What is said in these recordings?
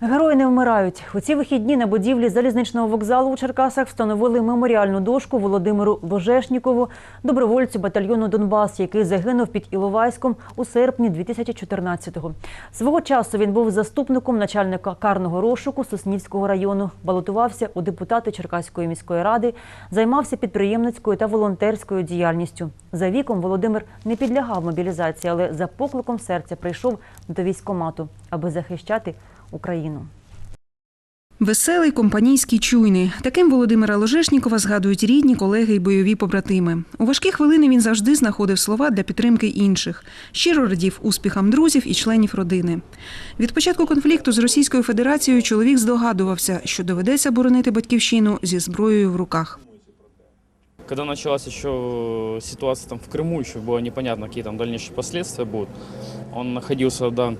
Герої не вмирають. У ці вихідні на будівлі залізничного вокзалу у Черкасах встановили меморіальну дошку Володимиру Ложешнікову, добровольцю батальйону Донбас, який загинув під Іловайськом у серпні 2014-го. Свого часу він був заступником начальника карного розшуку Соснівського району, балотувався у депутати Черкаської міської ради, займався підприємницькою та волонтерською діяльністю. За віком Володимир не підлягав мобілізації, але за покликом серця прийшов до військкомату, аби захищати Україну. Веселий, компанійський, чуйний. Таким Володимира Ложешнікова згадують рідні, колеги і бойові побратими. У важкі хвилини він завжди знаходив слова для підтримки інших. Щиро радів успіхам друзів і членів родини. Від початку конфлікту з Російською Федерацією чоловік здогадувався, що доведеться боронити батьківщину зі зброєю в руках. Когда началась еще ситуация там в Крыму, еще было непонятно, какие там дальнейшие последствия будут. Он находился да,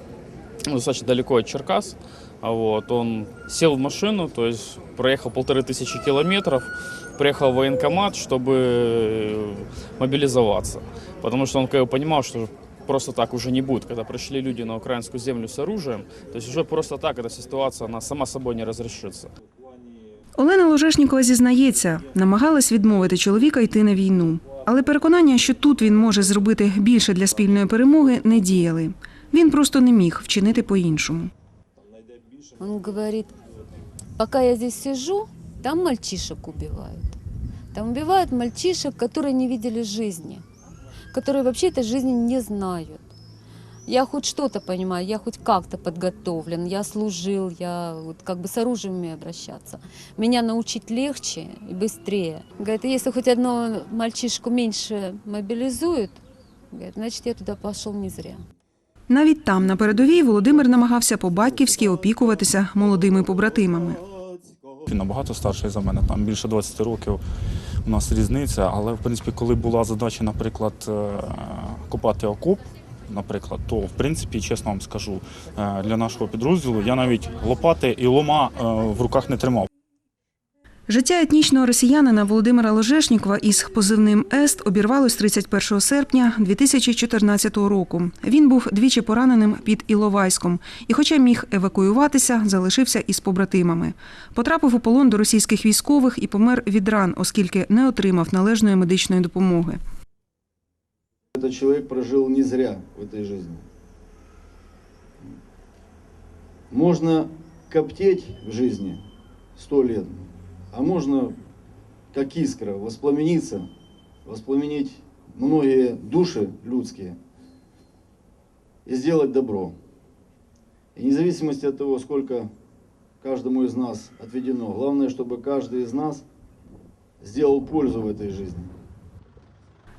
достаточно далеко от Черкас. А Вот, он сел в машину, то есть проехал полторы тысячи километров, приехал в военкомат, чтобы э, мобилизоваться. Потому что он как бы, понимал, что просто так уже не будет. Когда пришли люди на украинскую землю с оружием, то есть уже просто так эта ситуация, она сама собой не разрешится. Олена Ложешнікова зізнається, намагалась відмовити чоловіка йти на війну. Але переконання, що тут він може зробити більше для спільної перемоги, не діяли. Він просто не міг вчинити по-іншому. Он говорит, пока я здесь сижу, там мальчишек убивают. Там убивают мальчишек, которые не видели жизни, которые вообще этой жизни не знают. Я хоть что-то понимаю, я хоть как-то подготовлен, я служил, я вот как бы с оружием умею обращаться. Меня научить легче и быстрее. Говорит, если хоть одного мальчишку меньше мобилизуют, говорит, значит, я туда пошел не зря. Навіть там, на передовій, Володимир намагався по-батьківськи опікуватися молодими побратимами. Він набагато старший за мене, там більше 20 років у нас різниця. Але в принципі, коли була задача, наприклад, е, копати окоп, наприклад, то в принципі, чесно вам скажу, е, для нашого підрозділу я навіть лопати і лома е, в руках не тримав. Життя етнічного росіянина Володимира Ложешнікова із позивним Ест обірвалось 31 серпня 2014 року. Він був двічі пораненим під Іловайськом і, хоча міг евакуюватися, залишився із побратимами. Потрапив у полон до російських військових і помер від ран, оскільки не отримав належної медичної допомоги. Этот человек прожил не зря в этой жизни. Можно коптеть в жизни сто лет, а можно, как искра, воспламениться, воспламенить многие души людские и сделать добро. И вне зависимости от того, сколько каждому из нас отведено, главное, чтобы каждый из нас сделал пользу в этой жизни.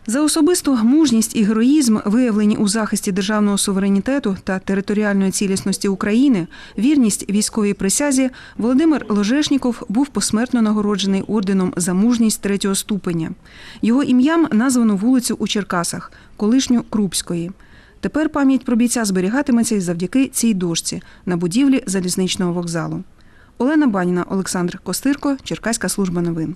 За особисту мужність і героїзм, виявлені у захисті державного суверенітету та територіальної цілісності України, вірність військовій присязі, Володимир Ложешніков був посмертно нагороджений орденом за мужність третього ступеня. Його ім'ям названо вулицю у Черкасах, колишню Крупської. Тепер пам'ять про бійця зберігатиметься і завдяки цій дошці на будівлі залізничного вокзалу. Олена Баніна, Олександр Костирко, Черкаська служба новин.